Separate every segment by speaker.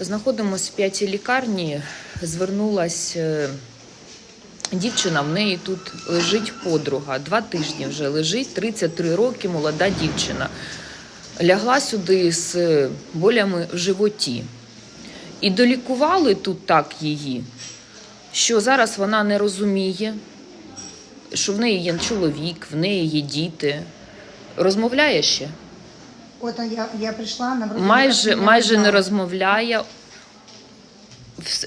Speaker 1: Знаходимося в п'ятій лікарні. Звернулась е, дівчина, в неї тут лежить подруга. Два тижні вже лежить, 33 роки, молода дівчина. Лягла сюди з болями в животі. І долікували тут так її, що зараз вона не розуміє, що в неї є чоловік, в неї є діти. Розмовляє ще?
Speaker 2: Вот я, я пришла, она вроде
Speaker 1: майже, майже не розмовляє.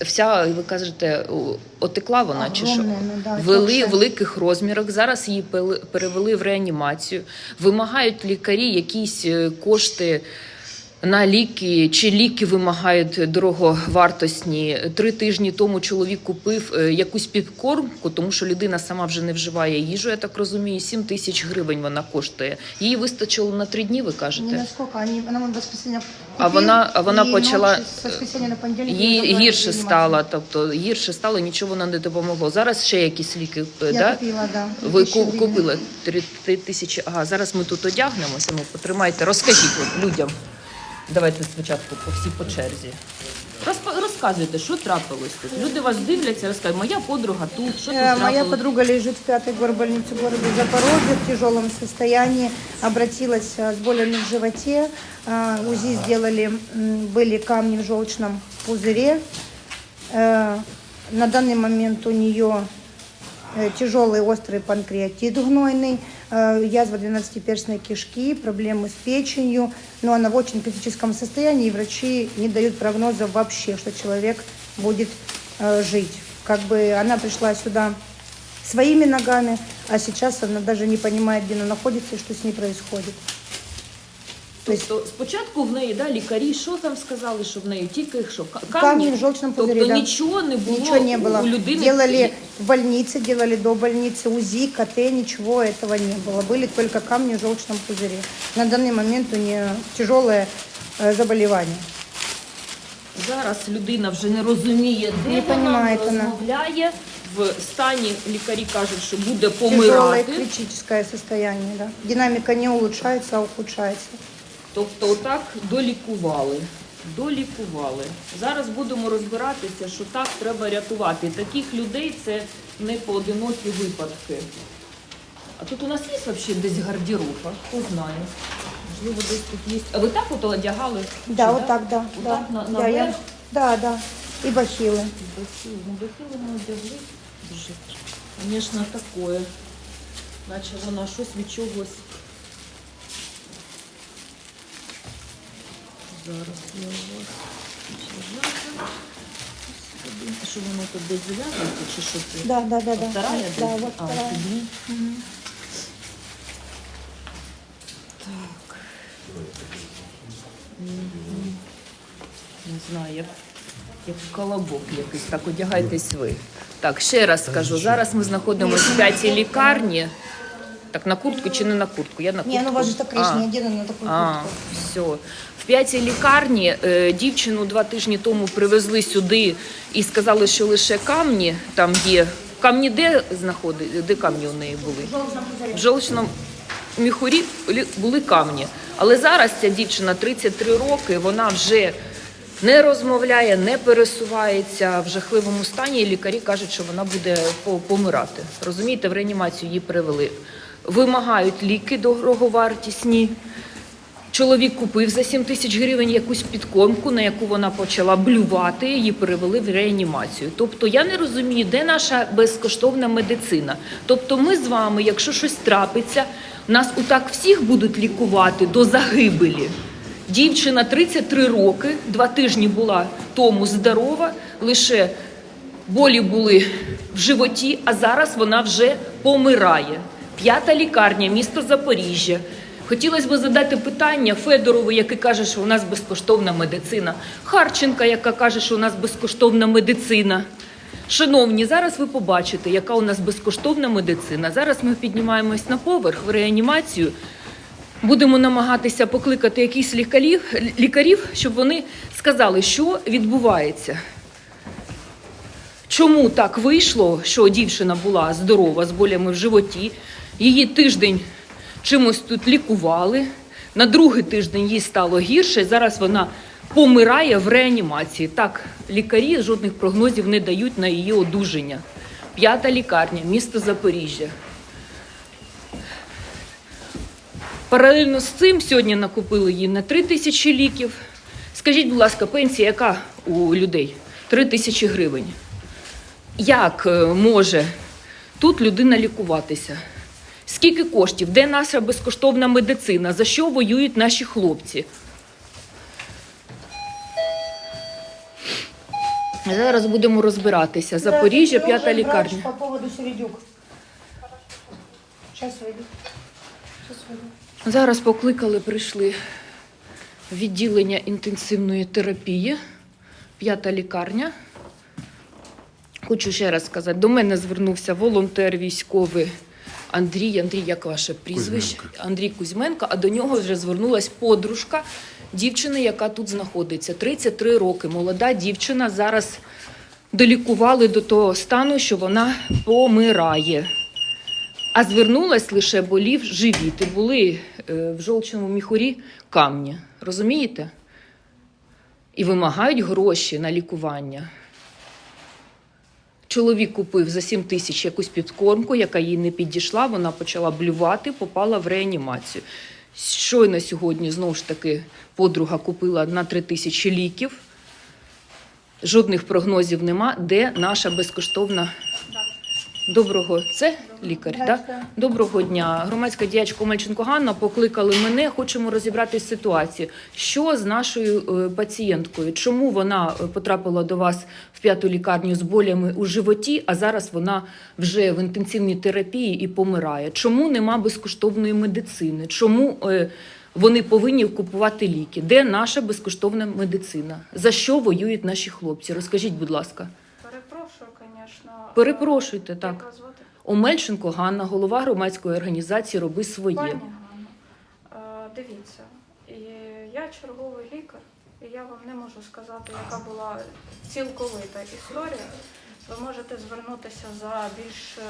Speaker 1: Вся, ви кажете, отекла вона чи що?
Speaker 2: Ну да,
Speaker 1: Вели в великих розмірах. Зараз її перевели в реанімацію. Вимагають лікарі якісь е, кошти на ліки, чи ліки вимагають дороговартісні. Три тижні тому чоловік купив е, якусь підкормку, тому що людина сама вже не вживає їжу. Я так розумію, 7 тисяч гривень вона коштує. Її вистачило на три дні, ви кажете?
Speaker 2: Не насколько, они, она в воскресенье
Speaker 1: А вона, а вона
Speaker 2: и
Speaker 1: почала
Speaker 2: на
Speaker 1: їй гірше стало, тобто гірше стало, нічого вона не допомогло. Зараз ще якісь ліки.
Speaker 2: Я
Speaker 1: да?
Speaker 2: купила, да.
Speaker 1: Ви
Speaker 2: 3000
Speaker 1: ку-
Speaker 2: гривен.
Speaker 1: купили три тисячі. Ага, зараз ми тут одягнемося. Ну, потримайте, розкажіть людям. Давайте спочатку по всі по черзі. Розп- розказуйте, що трапилось тут. Люди вас дивляться, розказують, моя подруга тут, що тут
Speaker 2: Э, Моя
Speaker 1: трапилось.
Speaker 2: подруга лежит в пятой горбольнице города Запорожье в тяжелом состоянии. Обратилась э, с болями в животе. Э, УЗИ сделали, м, были камни в желчном пузыре. Э, На данный момент у нее э, тяжелый острый панкреатит гнойный, э, язва 12-перстной кишки, проблемы с печенью. Но она в очень критическом состоянии, и врачи не дают прогноза вообще, что человек будет э, жить. Как бы она пришла сюда своими ногами, а сейчас она даже не понимает, где она находится и что с ней происходит. То есть
Speaker 1: Тобто спочатку в неї да, лікарі що там сказали, що в неї тільки що ка-
Speaker 2: камни в желчном пузыре,
Speaker 1: Тобто
Speaker 2: да.
Speaker 1: нічого не було,
Speaker 2: Ничего не было.
Speaker 1: у людини.
Speaker 2: Делали в больнице, делали до больницы УЗИ, КТ, ничего этого не было. Были только камни в желчном пузыре. На данный момент у нее тяжелое э, заболевание.
Speaker 1: Зараз людина вже не розуміє, де
Speaker 2: Не
Speaker 1: вона,
Speaker 2: понімає
Speaker 1: не
Speaker 2: вона.
Speaker 1: розмовляє. В стані лікарі кажуть, що буде
Speaker 2: Тяжелое
Speaker 1: помирати.
Speaker 2: критическое состояние. Да. Динамика не улучшается, а ухудшается.
Speaker 1: Тобто отак долікували. Долікували. Зараз будемо розбиратися, що так треба рятувати. Таких людей це не поодинокі випадки. А тут у нас є взагалі десь гардероб, а? хто знає. Можливо, десь тут є. А ви так от одягали?
Speaker 2: Да,
Speaker 1: Чи,
Speaker 2: вот так, да.
Speaker 1: Отак
Speaker 2: да.
Speaker 1: на-
Speaker 2: да, я-
Speaker 1: наверх?
Speaker 2: да, да. И бахилы.
Speaker 1: Бахилы. Ну, бахилы мы одягли. Дуже, Звісно, такое. Наче вона щось від чогось. Зараз я у вас зв'язати. Що воно тут десь зав'язується, чи що це?
Speaker 2: Да, да, да, да.
Speaker 1: Вторая
Speaker 2: да,
Speaker 1: десь?
Speaker 2: вот
Speaker 1: а,
Speaker 2: вторая.
Speaker 1: Так. Не знаю, як, як колобок якийсь. Так, одягайтесь ви. Так, ще раз скажу. Зараз ми знаходимося в п'ятій лікарні. Так, на куртку чи не на куртку? Я на куртку.
Speaker 2: Не, ну у вас же так
Speaker 1: А.
Speaker 2: речь не одета на такую
Speaker 1: А,
Speaker 2: куртку.
Speaker 1: Все. В п'ятій лікарні е, дівчину два тижні тому привезли сюди і сказали, що лише камні там є. Камні де знаходить? Де камні у неї були? В жовчному міхурі були камні. Але зараз ця дівчина 33 роки, вона вже не розмовляє, не пересувається в жахливому стані. І лікарі кажуть, що вона буде по- помирати. Розумієте, в реанімацію її привели. Вимагають ліки дороговартісні. Чоловік купив за 7 тисяч гривень якусь підкормку, на яку вона почала блювати, її перевели в реанімацію. Тобто я не розумію, де наша безкоштовна медицина. Тобто, ми з вами, якщо щось трапиться, нас отак всіх будуть лікувати до загибелі. Дівчина 33 роки, два тижні була тому здорова, лише болі були в животі, а зараз вона вже помирає. П'ята лікарня, місто Запоріжжя. Хотілося б задати питання Федорову, який каже, що у нас безкоштовна медицина, Харченка, яка каже, що у нас безкоштовна медицина. Шановні, зараз ви побачите, яка у нас безкоштовна медицина. Зараз ми піднімаємось на поверх в реанімацію. Будемо намагатися покликати якісь лікарів, лікарів, щоб вони сказали, що відбувається. Чому так вийшло, що дівчина була здорова з болями в животі? Її тиждень чимось тут лікували. На другий тиждень їй стало гірше. Зараз вона помирає в реанімації. Так, лікарі жодних прогнозів не дають на її одужання. П'ята лікарня, місто Запоріжжя. Паралельно з цим сьогодні накупили їй на 3 тисячі ліків. Скажіть, будь ласка, пенсія яка у людей? 3 тисячі гривень. Як е, може тут людина лікуватися? Скільки коштів? Де наша безкоштовна медицина? За що воюють наші хлопці? Зараз будемо розбиратися. Запоріжжя, п'ята лікарня.
Speaker 2: По поводу Середюк. Сейчас выйду.
Speaker 1: Зараз покликали, прийшли відділення інтенсивної терапії, п'ята лікарня. Хочу ще раз сказати, до мене звернувся волонтер військовий Андрій. Андрій, як ваше прізвище? Андрій Кузьменко, а до нього вже звернулась подружка дівчини, яка тут знаходиться. 33 роки. Молода дівчина зараз долікували до того стану, що вона помирає. А звернулась лише болів живіт. І були е, в жовчному міхурі камні. Розумієте? І вимагають гроші на лікування. Чоловік купив за 7 тисяч якусь підкормку, яка їй не підійшла. Вона почала блювати, попала в реанімацію. Щойно сьогодні знову ж таки подруга купила на 3 тисячі ліків. Жодних прогнозів нема, де наша безкоштовна. Доброго, це лікар, так? Доброго дня. Громадська діячка Омельченко Ганна покликали мене. Хочемо розібратися з ситуацією. Що з нашою е, пацієнткою? Чому вона е, потрапила до вас в п'яту лікарню з болями у животі, а зараз вона вже в інтенсивній терапії і помирає? Чому нема безкоштовної медицини? Чому е, вони повинні купувати ліки? Де наша безкоштовна медицина? За що воюють наші хлопці? Розкажіть, будь ласка.
Speaker 3: Перепрошую, звісно.
Speaker 1: Перепрошуйте,
Speaker 3: Як
Speaker 1: так.
Speaker 3: вас звати?
Speaker 1: Омельченко Ганна, голова громадської організації Роби своє.
Speaker 3: Пані Ганно, е, дивіться, я черговий лікар, і я вам не можу сказати, яка була цілковита історія. Ви можете звернутися за більш е,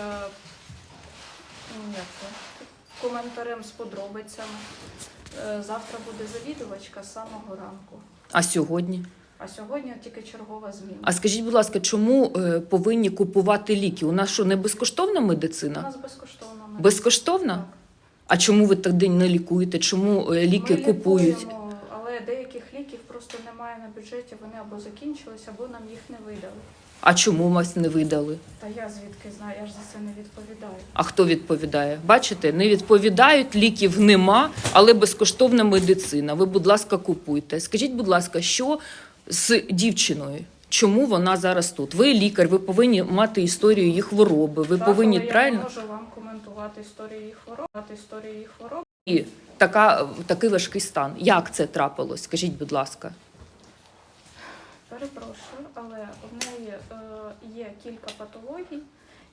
Speaker 3: ну, як коментарем з подробицями. Е, Завтра буде завідувачка з самого ранку.
Speaker 1: А сьогодні?
Speaker 3: А сьогодні тільки чергова зміна.
Speaker 1: А скажіть, будь ласка, чому е, повинні купувати ліки? У нас що не безкоштовна медицина?
Speaker 3: У нас безкоштовно. медицина.
Speaker 1: Безкоштовна?
Speaker 3: Так.
Speaker 1: А чому ви так день не лікуєте? Чому е, ліки
Speaker 3: Ми
Speaker 1: купують?
Speaker 3: лікуємо, але деяких ліків просто немає на бюджеті, вони або закінчились, або нам їх не видали.
Speaker 1: А чому вас не видали?
Speaker 3: Та я звідки знаю, я ж за це не відповідаю.
Speaker 1: А хто відповідає? Бачите, не відповідають, ліків нема, але безкоштовна медицина. Ви, будь ласка, купуйте. Скажіть, будь ласка, що з дівчиною? Чому вона зараз тут? Ви лікар, ви повинні мати історію її хвороби. Ви
Speaker 3: Так,
Speaker 1: повинні
Speaker 3: але
Speaker 1: правильно
Speaker 3: я не можу вам коментувати історію їх хвороб, історію їх хвороб.
Speaker 1: і така такий важкий стан. Як це трапилось? Скажіть, будь ласка.
Speaker 3: Перепрошую, але в неї е, є кілька патологій,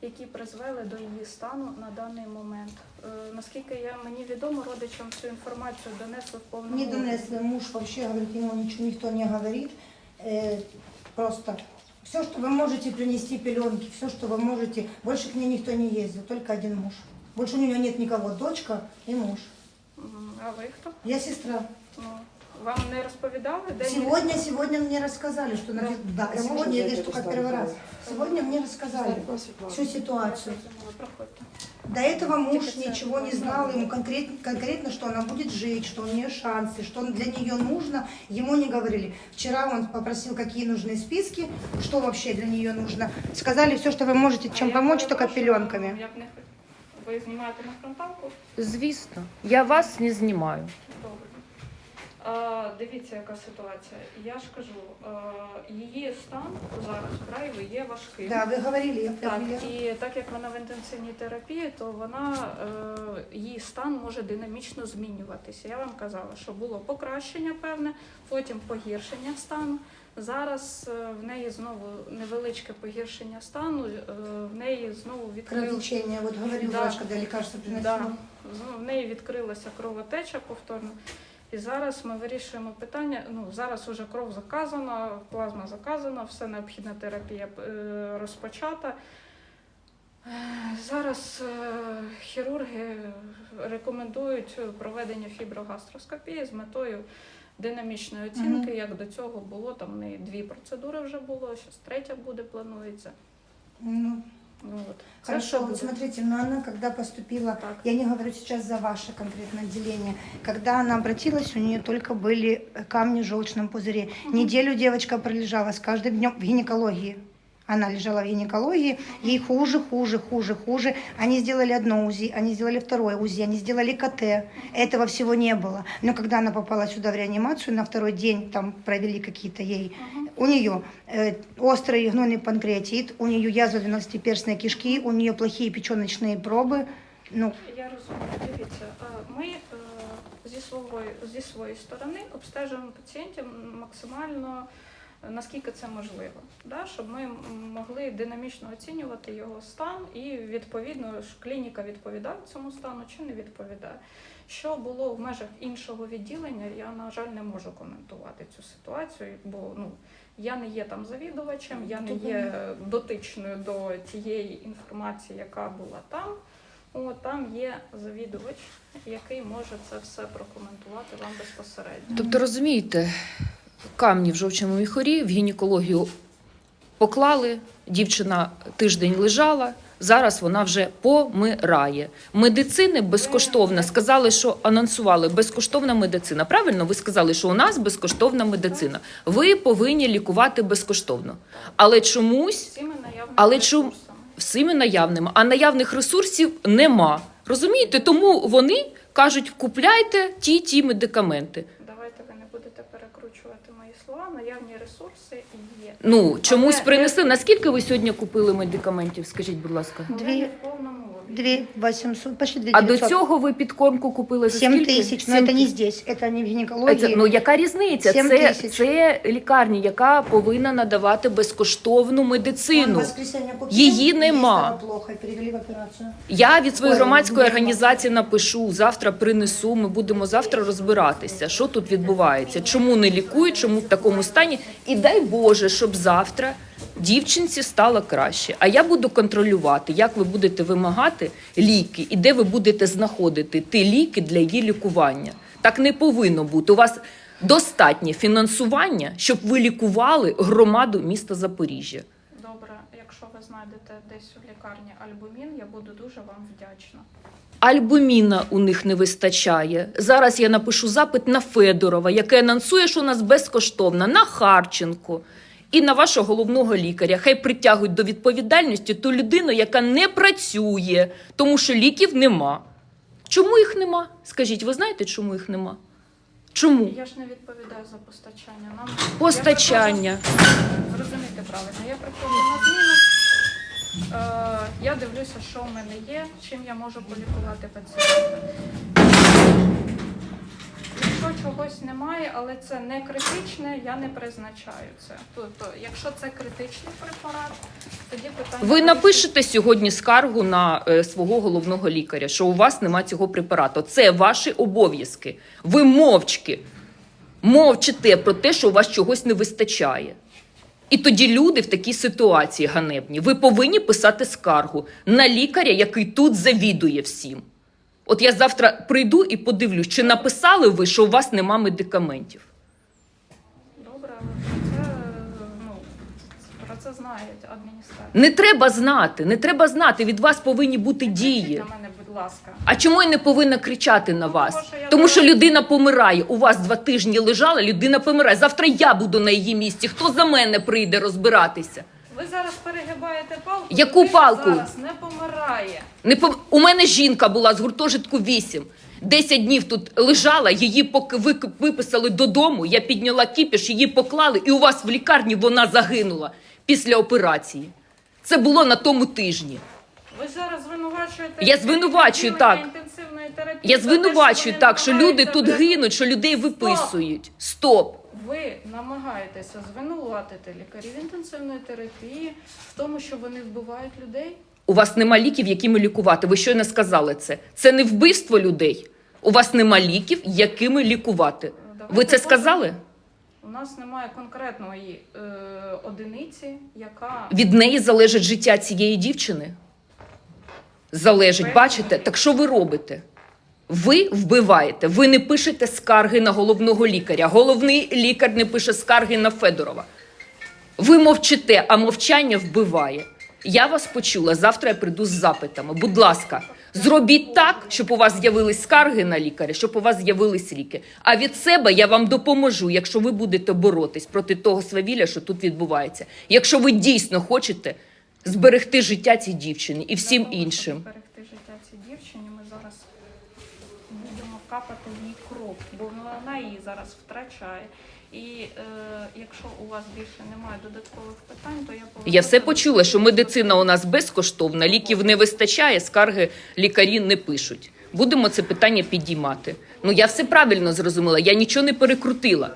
Speaker 3: які призвели до її стану на даний момент. Е, наскільки я мені відомо, родичам цю інформацію донесли в повному
Speaker 2: Не
Speaker 3: обсязі.
Speaker 2: донесли, муж вообще говорит, ему ничего никто не говорит. Э, просто все, что вы можете принести пеленки, все, что вы можете. Больше к ней никто не ездил, только один муж. Больше у нее нет никого, дочка и муж.
Speaker 3: М, А ви хто?
Speaker 2: Я сестра.
Speaker 3: Ну, вам не розповідали? Де ні-
Speaker 2: Сегодня, сегодня мне рассказали, что на
Speaker 3: Да.
Speaker 2: да,
Speaker 4: А
Speaker 2: сегодня
Speaker 4: сегодня
Speaker 2: я
Speaker 4: это
Speaker 2: здесь только
Speaker 4: что
Speaker 2: первый раз.
Speaker 4: было?
Speaker 2: Сегодня мне рассказали всю ситуацию.
Speaker 3: Зрозуміло, проходьте.
Speaker 2: До этого муж
Speaker 3: Тільки це
Speaker 2: ничего не
Speaker 3: було
Speaker 2: знал,
Speaker 3: нормально.
Speaker 2: ему конкретно, конкретно, что она будет жить, что у нее шансы, что для нее нужно, ему не говорили. Вчера он попросил, какие нужны списки, что вообще для нее нужно. Сказали все, что вы можете, чем
Speaker 3: А я
Speaker 2: помочь, только
Speaker 3: перепрошую,
Speaker 2: пеленками.
Speaker 3: як не- Ви знімаєте на фронталку?
Speaker 1: Звісно, я вас не знімаю.
Speaker 3: Добре. Дивіться, яка ситуація. Я ж кажу, її стан зараз вкрай є важким.
Speaker 2: Да, вы говорили,
Speaker 3: Так, і так як вона в інтенсивній терапії, то вона е, її стан може динамічно змінюватися. Я вам казала, що було покращення певне, потім погіршення стану. Зараз е, в неї знову невеличке погіршення стану, е, в неї знову відкрилося.
Speaker 2: Вот говорил
Speaker 3: Да.
Speaker 2: врач, когда лекарство приносил.
Speaker 3: Да. В неї відкрилася кровотеча повторно. І зараз ми вирішуємо питання. Ну зараз уже кров заказана, плазма заказана, все необхідна терапія е, розпочата. Зараз е, хірурги рекомендують проведення фіброгастроскопії з метою динамічної оцінки. Як до цього було, там в неї дві процедури вже було, зараз третя буде, планується.
Speaker 2: Ну,
Speaker 3: Ну, от. Це
Speaker 2: Хорошо,
Speaker 3: що
Speaker 2: вот
Speaker 3: буде?
Speaker 2: смотрите, но она когда поступила,
Speaker 3: Так.
Speaker 2: я не говорю сейчас за ваше конкретное отделение, когда она обратилась, у нее только были э, камни в желчном пузыре. Неделю девочка пролежала с каждым днем в гинекологии. Она лежала в гинекологии, ей хуже, хуже, хуже, хуже. Они сделали одно УЗИ, они сделали второе УЗИ, они сделали КТ. Этого всего не было. Но когда она попала сюда в реанимацию, на второй день там провели какие-то ей у нее э, острый гнойный панкреатит, у нее язва 12-перстной кишки, у нее плохие печеночные пробы. Ну,
Speaker 3: Я розумію. Дивіться, е, ми е, зі своєї, зі своєї сторони обстежуємо пацієнтів максимально е, наскільки це можливо, да? щоб ми могли динамічно оцінювати його стан і відповідно ж клініка відповідає цьому стану чи не відповідає. Що було в межах іншого відділення, я на жаль не можу коментувати цю ситуацію, бо ну я не є там завідувачем, я не є дотичною до тієї інформації, яка була там. О, там є завідувач, який може це все прокоментувати вам безпосередньо.
Speaker 1: Тобто, розумієте, камні в жовчному міхорі в гінекологію поклали, дівчина тиждень лежала. Зараз вона вже помирає. Медицини безкоштовна. Сказали, що анонсували безкоштовна медицина. Правильно, ви сказали, що у нас безкоштовна медицина. Ви повинні лікувати безкоштовно. Але чомусь Але чому- всіми наявними, а наявних ресурсів нема. Розумієте? Тому вони кажуть: купляйте ті ті медикаменти.
Speaker 3: Давайте ви не будете перекручувати мої слова. Наявні ресурси є.
Speaker 1: Ну чомусь принесли. Наскільки ви сьогодні купили медикаментів? Скажіть, будь ласка.
Speaker 2: Дві-
Speaker 3: не в повному об'ємі.
Speaker 2: 2 800, почти 2
Speaker 1: А до
Speaker 2: 900.
Speaker 1: цього ви підкормку купили за
Speaker 2: 7
Speaker 1: скільки?
Speaker 2: тысяч, но
Speaker 1: Сім
Speaker 2: это не
Speaker 1: тисяч.
Speaker 2: здесь, это не в
Speaker 1: А
Speaker 2: гинекологии.
Speaker 1: це- ну яка різниця?
Speaker 2: Сім
Speaker 1: Це,
Speaker 2: тисяч.
Speaker 1: це лікарня, яка повинна надавати безкоштовну
Speaker 2: Он в
Speaker 1: медицину.
Speaker 2: воскресенье купил,
Speaker 1: Її
Speaker 2: ей
Speaker 1: нема.
Speaker 2: стало плохо, и перевели в операцию.
Speaker 1: Я від своєї
Speaker 2: Ой,
Speaker 1: громадської
Speaker 2: нема.
Speaker 1: організації напишу завтра. Принесу. Ми будемо завтра розбиратися, що тут відбувається, чому не лікують, чому в такому стані. І дай Боже, щоб завтра дівчинці стало краще. А я буду контролювати, як ви будете вимагати ліки і де ви будете знаходити ті ліки для її лікування. Так не повинно бути. У вас достатнє фінансування, щоб ви лікували громаду міста Запоріжжя.
Speaker 3: Добре, якщо ви знайдете десь у лікарні альбумін, я буду дуже вам вдячна.
Speaker 1: Альбуміна у них не вистачає. Зараз я напишу запит на Федорова, який анонсує, що у нас безкоштовно, на Харченко і на вашого головного лікаря. Хай притягують до відповідальності ту людину, яка не працює, тому що ліків нема. Чому їх нема? Скажіть, ви знаєте, чому їх нема? Чому?
Speaker 3: Я ж не відповідаю за постачання. Нам
Speaker 1: Постачання.
Speaker 3: Я правильно. Я приходжу на зміну. Е, я дивлюся, що в мене є, чим я можу полікувати пацієнта. Якщо чогось немає, але це не критичне, я не призначаю це. Тобто, якщо це критичний препарат, тоді питання
Speaker 1: Ви напишете сьогодні скаргу на е, свого головного лікаря, що у вас нема цього препарату. Це ваші обов'язки. Ви мовчки мовчите про те, що у вас чогось не вистачає. І тоді люди в такій ситуації ганебні. Ви повинні писати скаргу на лікаря, який тут завідує всім. От я завтра прийду і подивлюсь, чи написали ви, що у вас нема медикаментів.
Speaker 3: Добре, але про це, ну, про це знають адміністрація.
Speaker 1: Не треба знати, не треба знати. Від вас повинні бути
Speaker 3: Кричіть
Speaker 1: дії.
Speaker 3: на мене, будь ласка.
Speaker 1: А чому я не повинна кричати на
Speaker 3: Ну,
Speaker 1: вас?
Speaker 3: тому що я
Speaker 1: Тому що
Speaker 3: зараз-
Speaker 1: людина помирає. У вас два тижні лежала, людина помирає. Завтра я буду на її місці. Хто за мене прийде розбиратися?
Speaker 3: Ви зараз перегибаєте палку.
Speaker 1: Яку палку?
Speaker 3: Зараз не помирає.
Speaker 1: Не пом... У мене жінка була з гуртожитку 8. 10 днів тут лежала, її поки вик- виписали додому. Я підняла кіпіш, її поклали, і у вас в лікарні вона загинула після операції. Це було на тому тижні.
Speaker 3: Ви зараз звинувачуєте.
Speaker 1: Я звинувачую,
Speaker 3: відділення
Speaker 1: так.
Speaker 3: інтенсивної терапії
Speaker 1: Я
Speaker 3: за те, що
Speaker 1: звинувачую
Speaker 3: вони
Speaker 1: так, що люди
Speaker 3: намагаються
Speaker 1: тут гинуть, що людей виписують. Стоп!
Speaker 3: Ви намагаєтеся звинуватити лікарів інтенсивної терапії в тому, що вони вбивають людей.
Speaker 1: У вас нема ліків, якими лікувати. Ви щойно сказали це. Це не вбивство людей. У вас нема ліків, якими лікувати.
Speaker 3: Давайте
Speaker 1: Ви це сказали?
Speaker 3: У нас немає конкретної е, одиниці, яка
Speaker 1: Від неї залежить життя цієї дівчини. Залежить, бачите? Так що ви робите? Ви вбиваєте, ви не пишете скарги на головного лікаря. Головний лікар не пише скарги на Федорова. Ви мовчите, а мовчання вбиває. Я вас почула. Завтра я прийду з запитами. Будь ласка, зробіть так, щоб у вас з'явились скарги на лікаря, щоб у вас з'явились ліки. А від себе я вам допоможу, якщо ви будете боротись проти того свавілля, що тут відбувається. Якщо ви дійсно хочете зберегти життя цій дівчині і всім іншим.
Speaker 3: Капати їй кров, бо вона її зараз втрачає. І е, якщо у вас більше немає додаткових питань, то я
Speaker 1: Я все почула, що медицина у нас безкоштовна, ліків не вистачає, скарги лікарі не пишуть. Будемо це питання підіймати. Ну я все правильно зрозуміла, я нічого не перекрутила.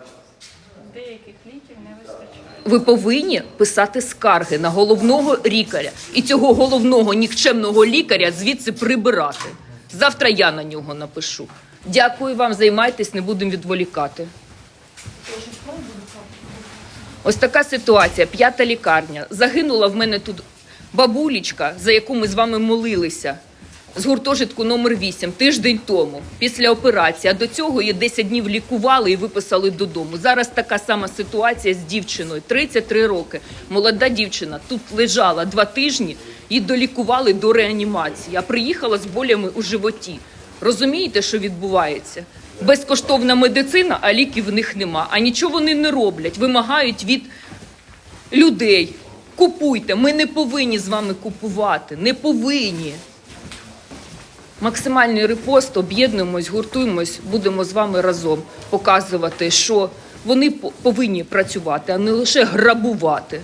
Speaker 3: деяких ліків не вистачає.
Speaker 1: Ви повинні писати скарги на головного лікаря і цього головного нікчемного лікаря звідси прибирати. Завтра я на нього напишу. Дякую вам, займайтесь, не будемо відволікати. Ось така ситуація. П'ята лікарня. Загинула в мене тут бабулічка, за яку ми з вами молилися. З гуртожитку номер 8 тиждень тому, після операції. А до цього її 10 днів лікували і виписали додому. Зараз така сама ситуація з дівчиною. 33 роки. Молода дівчина тут лежала два тижні, її долікували до реанімації, а приїхала з болями у животі. Розумієте, що відбувається? Безкоштовна медицина, а ліків в них нема. А нічого вони не роблять. Вимагають від людей. Купуйте. Ми не повинні з вами купувати. Не повинні. Максимальний репост, об'єднуємось, гуртуємось, будемо з вами разом показувати, що вони по- повинні працювати, а не лише грабувати.